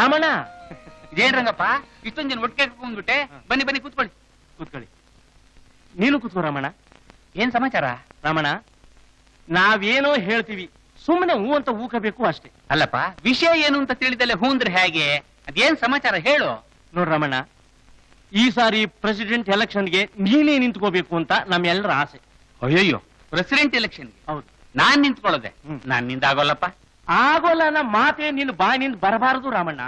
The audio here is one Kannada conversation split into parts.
ರಾಮಣ್ಣ ಇದೇನ್ ರಂಗಪ್ಪ? ಇಷ್ಟೊಂದ್ ಜನ ಒಟ್ಟಿಗೆ ಬಂದ್ಬಿಟ್ಟೆ. ಬನ್ನಿ ಬನ್ನಿ ಕೂತ್ಕೊಳ್ಳಿ. ಕೂತ್ಕೊಳ್ಳಿ. ನೀನು ಕೂತ್ಕೋ ರಾಮಣ್ಣ. ಏನ್ ಸಮಾಚಾರ? ರಾಮಣ್ಣ ನಾವೇನೋ ಹೇಳ್ತೀವಿ. ಸುಮ್ಮನೆ ಹೂ ಅಂತ ಊಕಬೇಕು ಅಷ್ಟೇ. ಅಲ್ಲಪ್ಪ ವಿಷಯ ಏನು ಅಂತ ತಿಳಿದಲ್ಲೇ ಹೂ ಅಂದ್ರೆ ಹೇಗೆ? ಅದೇನ್ ಸಮಾಚಾರ ಹೇಳು. ನೋಡ್ ರಾಮಣ್ಣ ಈ ಸಾರಿ ಪ್ರೆಸಿಡೆಂಟ್ ಎಲೆಕ್ಷನ್ಗೆ ನೀನೇ ನಿಂತ್ಕೋಬೇಕು ಅಂತ ನಮ್ಮೆಲ್ಲರ ಆಸೆ. ಅಯ್ಯಯ್ಯೋ ಪ್ರೆಸಿಡೆಂಟ್ ಎಲೆಕ್ಷನ್ ಹೌದು. ನಾನ್ ನಿಂತ್ಕೊಳ್ಳೋದೆ. ನಾನ್ನಿಂದ ನಮ್ಮ ಮಾತೆ ನಿನ್ನ ಬಾಯಿನಿಂದ ಬರಬಾರದು ರಾಮಣ್ಣ.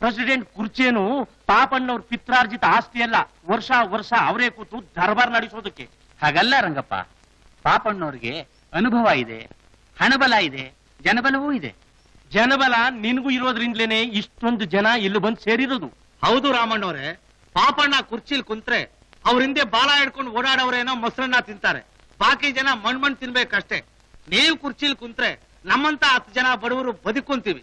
ಪ್ರೆಸಿಡೆಂಟ್ ಕುರ್ಚೇನು ಪಾಪಣ್ಣವ್ರ ಪಿತ್ರಾರ್ಜಿತ ಆಸ್ತಿ ಅಲ್ಲ ವರ್ಷ ವರ್ಷ ಅವರೇ ಕೂತು ದರ್ಬಾರ್ ನಡೆಸೋದಕ್ಕೆ. ಹಾಗಲ್ಲ ರಂಗಪ್ಪ. ಪಾಪಣ್ಣವ್ರಿಗೆ ಅನುಭವ ಇದೆ, ಹಣಬಲ ಇದೆ, ಜನಬಲವೂ ಇದೆ. ಜನಬಲ ನಿನಗೂ ಇರೋದ್ರಿಂದಲೇನೆ ಇಷ್ಟೊಂದು ಜನ ಇಲ್ಲಿ ಬಂದು ಸೇರಿರೋದು. ಹೌದು ರಾಮಣ್ಣವ್ರೆ, ಪಾಪಣ್ಣ ಕುರ್ಚಿಲ್ ಕುಂತ್ರೆ ಅವ್ರ ಹಿಂದೆ ಬಾಲ ಹಿಡ್ಕೊಂಡು ಓಡಾಡೋರೇನೋ ಮೊಸರನ್ನ ತಿಂತಾರೆ. ಬಾಕಿ ಜನ ಮಣ್ ಮಣ್ ತಿನ್ಬೇಕಷ್ಟೇ. ನೀವು ಕುರ್ಚಿಲ್ ಕುಂತ್ರೆ ನಮ್ಮಂತ ಹತ್ತು ಜನ ಬಡವರು ಬದುಕೊಂತೀವಿ.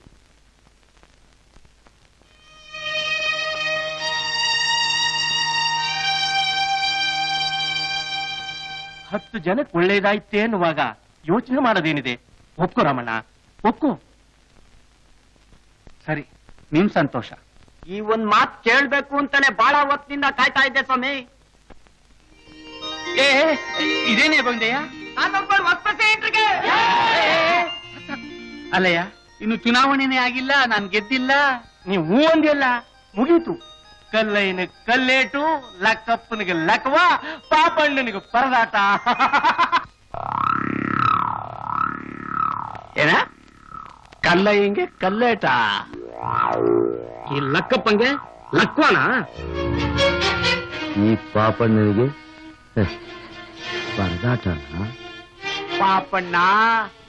ಹತ್ತು ಜನಕ್ಕೆ ಒಳ್ಳೇದಾಯ್ತೆ ಅನ್ನುವಾಗ ಯೋಚನೆ ಮಾಡೋದೇನಿದೆ? ಒಪ್ಕೋ ರಾಮಣ್ಣ ಒಪ್ಕೋ ಸರಿ ನಿಮ್ ಸಂತೋಷ. ಈ ಒಂದ್ ಮಾತ್ ಕೇಳ್ಬೇಕು ಅಂತಾನೆ ಬಹಳ ಹೊತ್ತಿನಿಂದ ಕಾಯ್ತಾ ಇದ್ದೆ ಸ್ವಾಮಿ. ಏ ಇದೇನೇ ಬಂದೆಯಾ? ಅಲ್ಲಯ್ಯ ಇನ್ನು ಚುನಾವಣೆನೇ ಆಗಿಲ್ಲ ನಾನ್ ಗೆದ್ದಿಲ್ಲ ನೀವು ಹೂ ಅಂದಿಲ್ಲ ಮುಗೀತು ಕಲ್ಲಯ್ಯನ ಕಲ್ಲೇಟು ಲಕ್ಕಪ್ಪನಿಗೆ ಲಕ್ವ ಪಾಪಣ್ಣನಿಗೆ ಪರದಾಟ ಏನ ಕಲ್ಲಯ್ಯಂಗೆ ಕಲ್ಲೇಟ ಈ ಲಕ್ಕಪ್ಪಂಗೆ ಲಕ್ವನ ಈ ಪಾಪಣ್ಣನಿಗೆ ಪರದಾಟನ ಪಾಪಣ್ಣ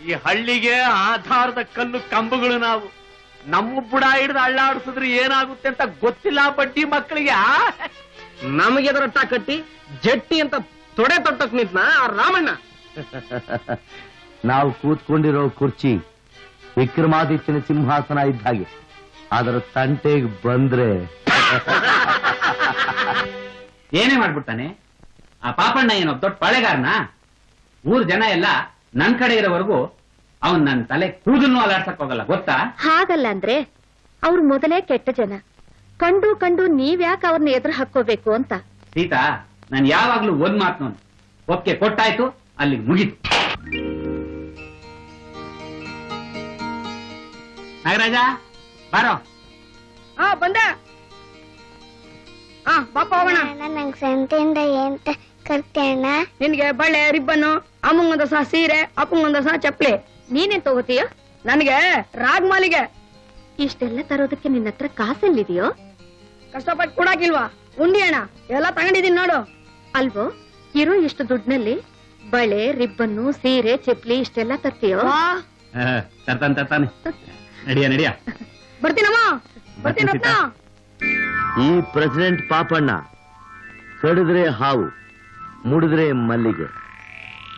ಈ ಹಳ್ಳಿಗೆ ಆಧಾರದ ಕಲ್ಲು ಕಂಬಗಳು ನಾವು. ನಮ್ಮ ಬುಡ ಹಿಡಿದು ಅಳ್ಳಾಡಿಸಿದ್ರೆ ಏನಾಗುತ್ತೆ ಅಂತ ಗೊತ್ತಿಲ್ಲ ಬಡ್ಡಿ ಮಕ್ಕಳಿಗೆ ನಮಗೆ ರಟ್ಟ ಕಟ್ಟಿ ಜಟ್ಟಿ ಅಂತ ತೊಡೆ ತೊಟ್ಟಕ್ ನಿಂತ್ನ ಆ ರಾಮಣ್ಣ. ನಾವು ಕೂತ್ಕೊಂಡಿರೋ ಕುರ್ಚಿ ವಿಕ್ರಮಾದಿತ್ಯನ ಸಿಂಹಾಸನ ಇದ್ದ ಹಾಗೆ. ಅದರ ತಂಟೆಗೆ ಬಂದ್ರೆ ಏನೇ ಮಾಡ್ಬಿಡ್ತಾನೆ? ಆ ಪಾಪಣ್ಣ ಏನೋ ದೊಡ್ಡ ಪಾಳೆಗಾರನ? ಊರ್ ಜನ ಎಲ್ಲ ನನ್ ಕಡೆ ಇರೋವರೆಗೂ ಅವನ್ ನನ್ ತಲೆ ಕೂದಲ್ನು ಅಲಾಡ್ಸಕ್ ಹೋಗಲ್ಲ ಗೊತ್ತಾ? ಹಾಗಲ್ಲ ಅಂದ್ರೆ ಅವ್ರು ಮೊದಲೇ ಕೆಟ್ಟ ಜನ. ಕಂಡು ಕಂಡು ನೀವ್ಯಾಕೆ ಅವ್ರನ್ನ ಎದುರು ಹಾಕೋಬೇಕು ಅಂತ? ಸೀತಾ ನಾನು ಯಾವಾಗ್ಲೂ ಒಂದ್ ಮಾತು ಒಪ್ಪಿಗೆ ಕೊಟ್ಟಾಯ್ತು ಅಲ್ಲಿ ಮುಗೀತು. ನಾಗರಾಜ ಬಾರೋ. ಹಾ ಬಂದ. ಹಾ ಬಾಪ ಹೋಗೋಣ. ನಂಗೆ ಸಂತೆಯಿಂದ ಏನ್ ಅಣ್ಣ ನಿನ್ಗೆ ಬಳೆ ರಿಬ್ಬನ್ನು ಅಮ್ಮಂಗೊಂದ ಸಹ ಸೀರೆ ಅಪ್ಪಂಗೊಂದ ಸಹ ಚಪ್ಪಲಿ. ನೀನೇನ್ ತಗೋತೀಯ? ನನಗೆ ರಾಗ್ಮಾಲಿಗೆ ಇಷ್ಟೆಲ್ಲ ತರೋದಕ್ಕೆ ನಿನ್ನ ಹತ್ರ ಕಾಸಲ್ಲಿದೆಯೋ? ಕಷ್ಟಪಟ್ಟು ಕೊಡಾಕಿಲ್ವಾ? ಉಂಡಿ ಅಣ್ಣ ಎಲ್ಲ ತಗೊಂಡಿದೀನಿ ನೋಡು. ಅಲ್ವೋ ಇರೋ ಇಷ್ಟು ದುಡ್ಡಿನಲ್ಲಿ ಬಳೆ ರಿಬ್ಬನ್ನು ಸೀರೆ ಚಪ್ಲಿ ಇಷ್ಟೆಲ್ಲ ತರ್ತೀಯೋ? ತರ್ತಾನೆ ತರ್ತಾನೆ. ನಡಿಯ ನಡಿಯ. ಬರ್ತೀನಮ್ಮ? ಬರ್ತೀನಿ ರತ್ನ. ಈ ಪ್ರೆಸಿಡೆಂಟ್ ಪಾಪಣ್ಣ ಕಡಿದ್ರೆ ಹಾವು. ಮುಡಿದ್ರೆ ಮಲ್ಲಿಗೆ.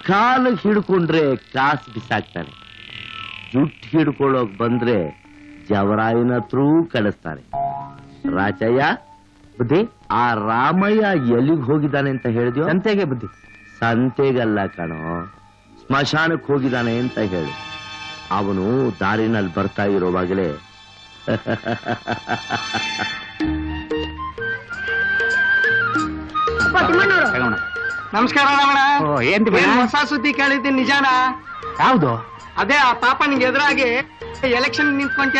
ಕಾಲು ಹಿಡ್ಕೊಂಡ್ರೆ ಕಾಸು ಬಿಸಾಕ್ತಾರೆ ಜುಟ್ಟು ಹಿಡ್ಕೊಳ್ಳೋಕ್ ಬಂದ್ರೆ ಜವರಾಯನ ಹತ್ರೂ ಕಳಿಸ್ತಾರೆ ರಾಚಯ್ಯ ಬುದ್ಧಿ ಆ ರಾಮಯ್ಯ ಎಲ್ಲಿಗೆ ಹೋಗಿದ್ದಾನೆ ಅಂತ ಹೇಳಿದ್ಯೋ? ಸಂತೆಗೆ ಬುದ್ಧಿ. ಸಂತೆಗಲ್ಲ ಕಣೋ. ಸ್ಮಶಾನಕ್ಕೆ ಹೋಗಿದ್ದಾನೆ ಅಂತ ಹೇಳು. ಅವನು ದಾರಿನಲ್ಲಿ ಬರ್ತಾ ಇರೋವಾಗಲೇ. ತಗೋಣ ನಮಸ್ಕಾರ ರಮಣ ಓ, ಏನ್ ತಿಮ್ಮಣ್ಣ? ಏನ್ ಹೊಸ ಸುದ್ದಿ ಕೇಳಿದ್ದೀನಿ ನಿಜಾನ? ಯಾವ್ದು? ಅದೇ ಆ ಪಾಪ ನಿಂಗೆ ಎದುರಾಗಿ ಎಲೆಕ್ಷನ್ ನಿಂತ್ಕೊಂತಿ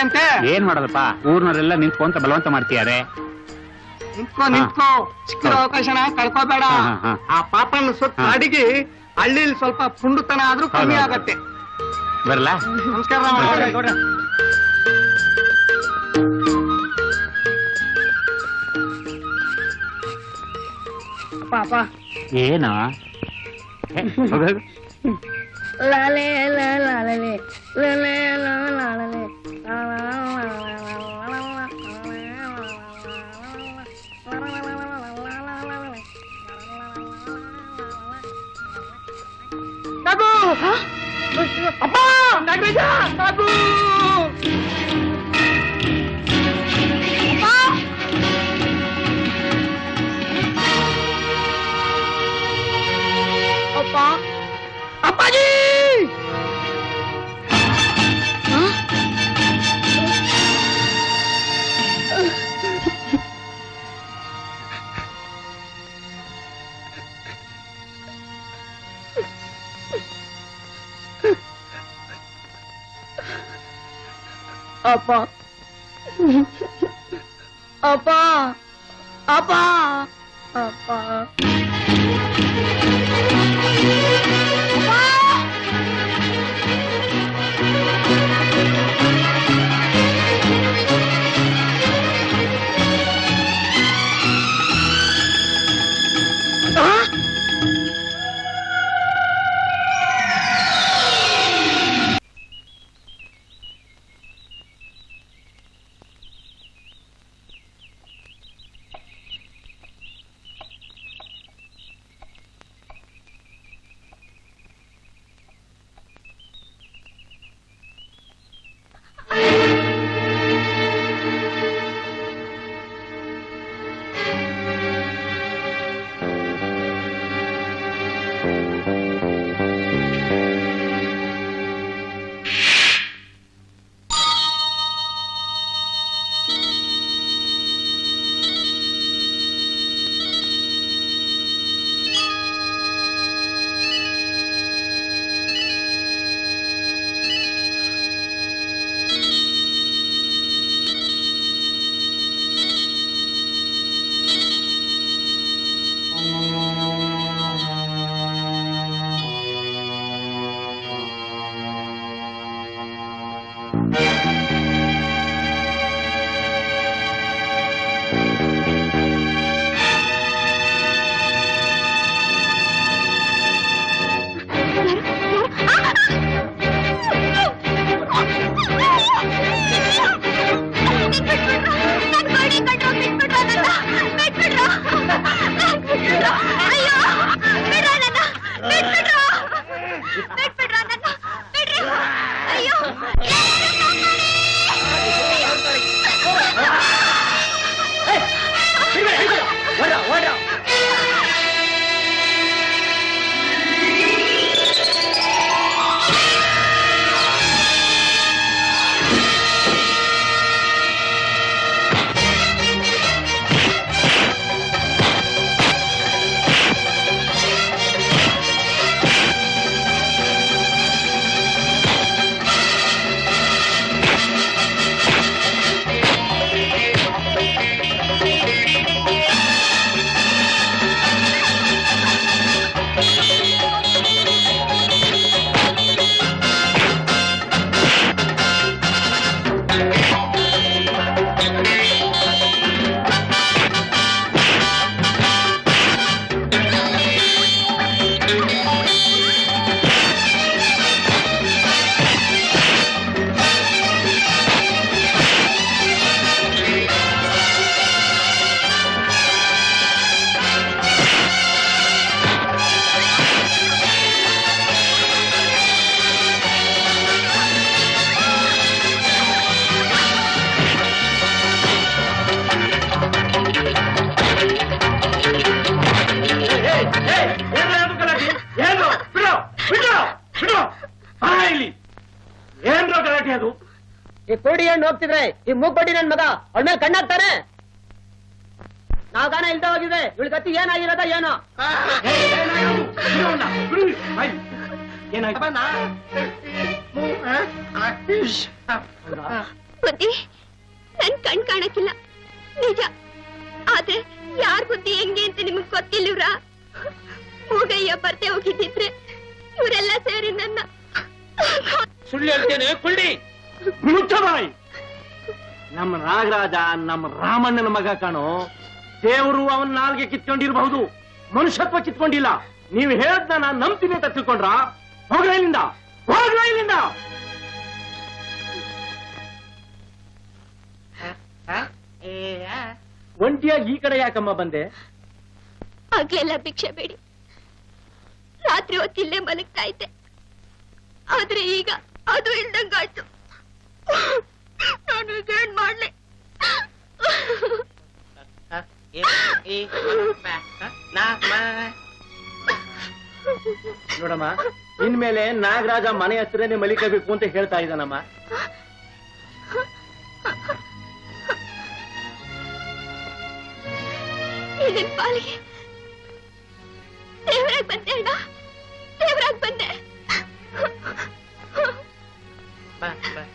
ಏನ್ ಮಾಡೋದಪ್ಪ? ಊರ್ನವರೆಲ್ಲ ನಿಂತ್ಕೊಂತ ಬಲವಂತ ಮಾಡ್ತಿದ್ದಾರೆ. ನಿಂತ್ಕೋ ನಿಂತ್ಕೋ. ಚಿಕ್ಕ ಅವಕಾಶನ ಕಳ್ಕೋಬೇಡ. ಹಾ, ಹಾ, ಹಾ. ಆ ಪಾಪನ ಸುತ್ತ ಹಾ. ಅಡಿಗೆ ಹಳ್ಳಿಲಿ ಸ್ವಲ್ಪ ಪುಂಡುತನ ಆದ್ರೂ ಕಮ್ಮಿ ಹೌದು, ಹೌದು. ಆಗತ್ತೆ. ಬರಲ್ಲ ನಮಸ್ಕಾರ ಏನ ఏనా లాలే లాలలే లాలే లాలలే బాబు అబ్బా నాగరాజా బాబు அப்பா. அப்பா. அப்பா. அப்பா. ಅಪ್ಪ ಏನು ಅದು? ಈ ಕೋಡಿ ಹಣ್ಣು ಹೋಗ್ತಿದ್ರೆ ಈ ಮೂಗ್ಬಡ್ಡಿ ನನ್ ಮಗ ಅವಳ ಮೇಲೆ ಕಣ್ಣಾಗ್ತಾನೆ ನಾಗಾನ ಗಾನ ಇಲ್ದ ಹೋಗಿದೆ ಇವಳ ಗತಿ ಏನಾಗಿರೋದ ಏನೋ. ಬುದ್ಧಿ ನನ್ ಕಣ್ ಕಾಣಕ್ಕಿಲ್ಲ. ನಿಜ. ಆದ್ರೆ ಯಾರ್ ಬುದ್ಧಿ ಹೆಂಗೆ ಅಂತ ನಿಮ್ಗ್ ಗೊತ್ತಿಲ್ಲ ಇವ್ರ? ಮೂಗಯ್ಯ ಬರ್ತೆ ಹೋಗಿದ್ದಿದ್ರೆ ಇವರೆಲ್ಲ ಸೇರಿ ನನ್ನ ಸುಳ್ಳು ಹೇಳ್ತೇನೆ ಕುಳ್ಳಿ. ಮುಚ್ಚಬಾಯಿ. ನಮ್ಮ ನಾಗರಾಜ ನಮ್ಮ ರಾಮಣ್ಣನ ಮಗ ಕಾಣೋ. ದೇವರು ಅವನ ನಾಲ್ಗೆ ಕಿತ್ಕೊಂಡಿರಬಹುದು. ಮನುಷ್ಯತ್ವ ಕಿತ್ಕೊಂಡಿಲ್ಲ. ನೀವು ಹೇಳ್ದ ನಾನು ನಂಬ್ತೀನಿ ಅಂತ ತಿಳ್ಕೊಂಡ್ರ? ಹೋಗ್ರ ಇಲ್ಲಿಂದ? ಹೋಗ್ರ ಇಲ್ಲಿಂದ? ಒಂಟಿಯಾಗಿ ಈ ಕಡೆ ಯಾಕಮ್ಮ ಬಂದೆ? ಹಾಗೆಲ್ಲ ಭಿಕ್ಷೆ ಬೇಡಿ. ರಾತ್ರಿ ಹೊತ್ತಿಲ್ಲೇ ಮಲಗ್ತಾ ಇದ್ದೆ. ಆದ್ರೆ ಈಗ ಅದು ಇಲ್ದಂಗಾಯ್ತು. ನಾನು ಏನ್ ಮಾಡ್ಲಿ? ನೋಡಮ್ಮ ಇನ್ಮೇಲೆ ನಾಗರಾಜ ಮನೆ ಹತ್ರನೇ ಮಲಿಕಬೇಕು ಅಂತ ಹೇಳ್ತಾ ಇದ್ದಾನಮ್ಮ. ಪಾಲಿಗೆ ದೇವರಾಗ್ ಬಂದೆ ಅಣ್ಣ. ದೇವರಾಗ್ ಬಂದೆ. Да, да.